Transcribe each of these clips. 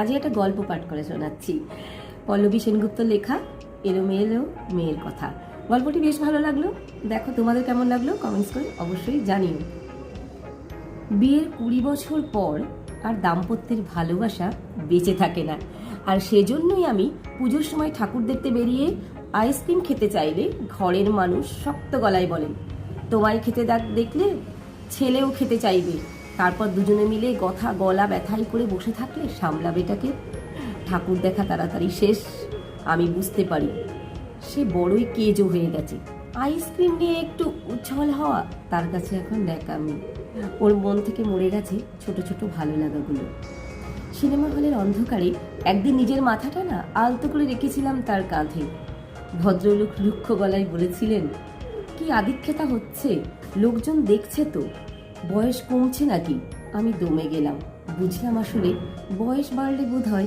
আজকে একটা গল্প পাঠ করে শোনাচ্ছি। পল্লবী সেনগুপ্ত লেখা এলো মেয়েলো মেয়ের কথা। গল্পটি বেশ ভালো লাগল। দেখো তোমাদের কেমন লাগল? কমেন্টস করে অবশ্যই জানিও। বিয়ের কুড়ি বছর পর আর দাম্পত্যের ভালোবাসা বেঁচে থাকে না। আর সেজন্যই আমি পুজোর সময় ঠাকুর দেখতে বেরিয়ে আইসক্রিম খেতে চাইলে ঘরের মানুষ শক্ত গলায় বলেন, তোমায় খেতে দেখ দেখলে ছেলেও খেতে চাইবে। তারপর দুজনে মিলে গথা গলা ব্যথাই করে বসে থাকলে সামলাবে এটাকে। ঠাকুর দেখা তাড়াতাড়ি শেষ। আমি বুঝতে পারি, সে বড়ই কেজো হয়ে গেছে। আইসক্রিম নিয়ে একটু উচ্ছল হওয়া তার কাছে এখন ন্যাকামি। ওর মন থেকে মরে গেছে ছোট ছোট ভালো লাগাগুলো। সিনেমা হলের অন্ধকারে একদিন নিজের মাথাটা না আলতো করে রেখেছিলাম তার কাঁধে। ভদ্রলোক রুক্ষ গলায় বলেছিলেন, কি আদিক্ষেতা হচ্ছে? লোকজন দেখছে তো। বয়স কমছে নাকি? আমি দমে গেলাম। বুঝলাম আসলে বয়স বাড়লে বোধ হয়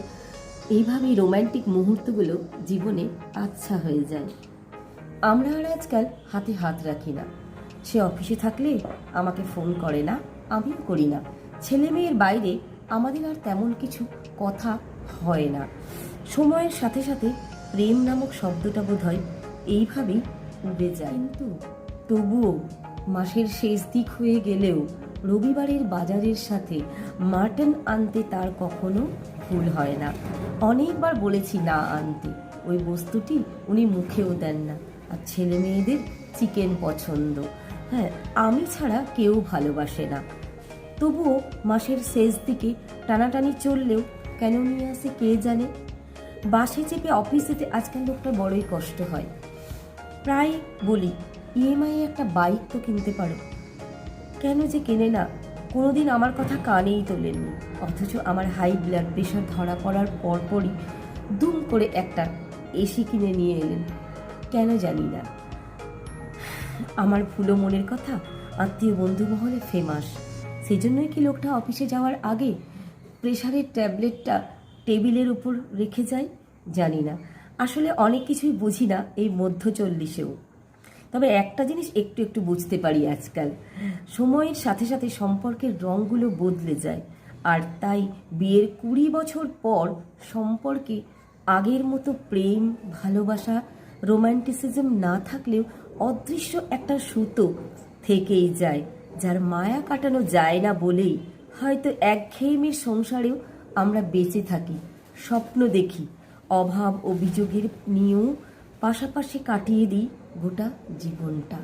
এইভাবেই রোম্যান্টিক মুহূর্তগুলো জীবনে আচ্ছা হয়ে যায়। আমরা আর আজকাল হাতে হাত রাখি না। সে অফিসে থাকলে আমাকে ফোন করে না, আমিও করি না। ছেলে মেয়ের বাইরে আমাদের আর তেমন কিছু কথা হয় না। সময়ের সাথে সাথে প্রেম নামক শব্দটা বোধ হয় এইভাবেই উড়ে যায়। কিন্তু তবুও মাসের শেষ দিক হয়ে গেলেও রবিবারের বাজারের সাথে মাটন আনতে তার কখনো ভুল হয় না। অনেকবার বলেছি না আনতে। ওই বস্তুটি উনি মুখেও দেন না। আর ছেলে মেয়েদের চিকেন পছন্দ। হ্যাঁ আমি ছাড়া কেউ ভালোবাসে না। তবুও মাসের শেষ দিকে টানাটানি চললেও কেন নিয়ে আসে কে জানে? বাসে চেপে অফিস যেতে আজকাল লোকটা বড়ই কষ্ট হয়। প্রায় বলি ইএমআই একটা বাইক তো কিনতে পারো। কেন যে কেনে না, কোনোদিন আমার কথা কানেই তোলেননি। অথচ আমার হাই ব্লাড প্রেশার ধরা পড়ার পরপরই দুম করে একটা এসি কিনে নিয়ে এলেন। কেন জানি না। আমার ভুলো মনের কথা আত্মীয় বন্ধু মহলে ফেমাস সেই জন্যই কি লোকটা অফিসে যাওয়ার আগে প্রেশারের ট্যাবলেটটা টেবিলের উপর রেখে যায়? জানি না। আসলে অনেক কিছুই বুঝি না এই মধ্য চল্লিশেও। তবে একটা জিনিস একটু একটু বুঝতে পারি আজকাল। সময়ের সাথে সাথে সম্পর্কের রঙগুলো বদলে যায়। আর তাই বিয়ের কুড়ি বছর পর সম্পর্কে আগের মতো প্রেম, ভালোবাসা, রোম্যান্টিসিজম না থাকলেও অদৃশ্য একটা সুতো থেকেই যায়, যার মায়া কাটানো যায় না বলেই হয়তো একঘেয়েমির সংসারেও আমরা বেঁচে থাকি, স্বপ্ন দেখি। অভাব অভিযোগের নিয়েও পাশাপাশি কাটিয়ে দিই গোটা জীবনটা।